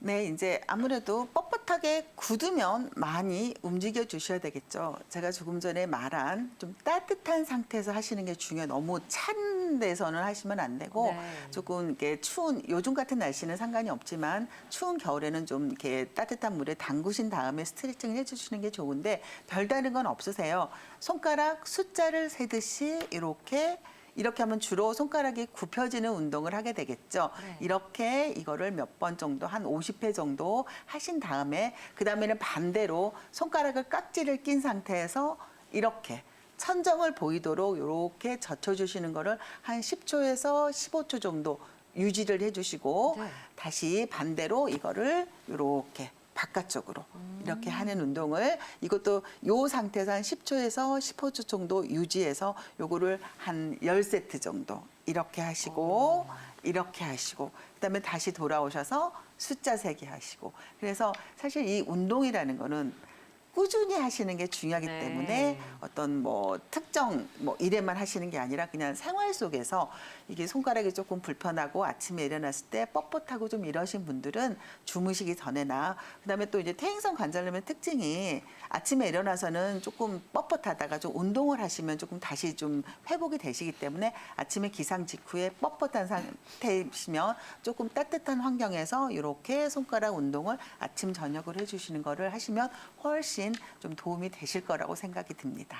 네, 이제 아무래도 뻣뻣하게 굳으면 많이 움직여 주셔야 되겠죠. 제가 조금 전에 말한 좀 따뜻한 상태에서 하시는 게 중요해요. 너무 찬 데서는 하시면 안 되고 네. 조금 이렇게 추운 요즘 같은 날씨는 상관이 없지만 추운 겨울에는 좀 이렇게 따뜻한 물에 담그신 다음에 스트레칭을 해주시는 게 좋은데 별다른 건 없으세요. 손가락 숫자를 세듯이 이렇게 이렇게 하면 주로 손가락이 굽혀지는 운동을 하게 되겠죠. 네. 이렇게 이거를 몇 번 정도 한 50회 정도 하신 다음에 그다음에는 반대로 손가락을 깍지를 낀 상태에서 이렇게 천정을 보이도록 이렇게 젖혀 주시는 거를 한 10초에서 15초 정도 유지를 해 주시고 네. 다시 반대로 이거를 이렇게 바깥쪽으로 이렇게 하는 운동을 이것도 요 상태에서 한 10초에서 15초 정도 유지해서 요거를 한 10세트 정도 이렇게 하시고 이렇게 하시고 그다음에 다시 돌아오셔서 숫자 세기 하시고. 그래서 사실 이 운동이라는 거는 꾸준히 하시는 게 중요하기 네. 때문에 어떤 뭐 특정 뭐 일에만 하시는 게 아니라 그냥 생활 속에서 이게 손가락이 조금 불편하고 아침에 일어났을 때 뻣뻣하고 좀 이러신 분들은 주무시기 전에나 그다음에 또 이제 퇴행성 관절염의 특징이 아침에 일어나서는 조금 뻣뻣하다가 좀 운동을 하시면 조금 다시 좀 회복이 되시기 때문에 아침에 기상 직후에 뻣뻣한 상태이시면 조금 따뜻한 환경에서 이렇게 손가락 운동을 아침 저녁으로 해주시는 거를 하시면 훨씬 좀 도움이 되실 거라고 생각이 듭니다.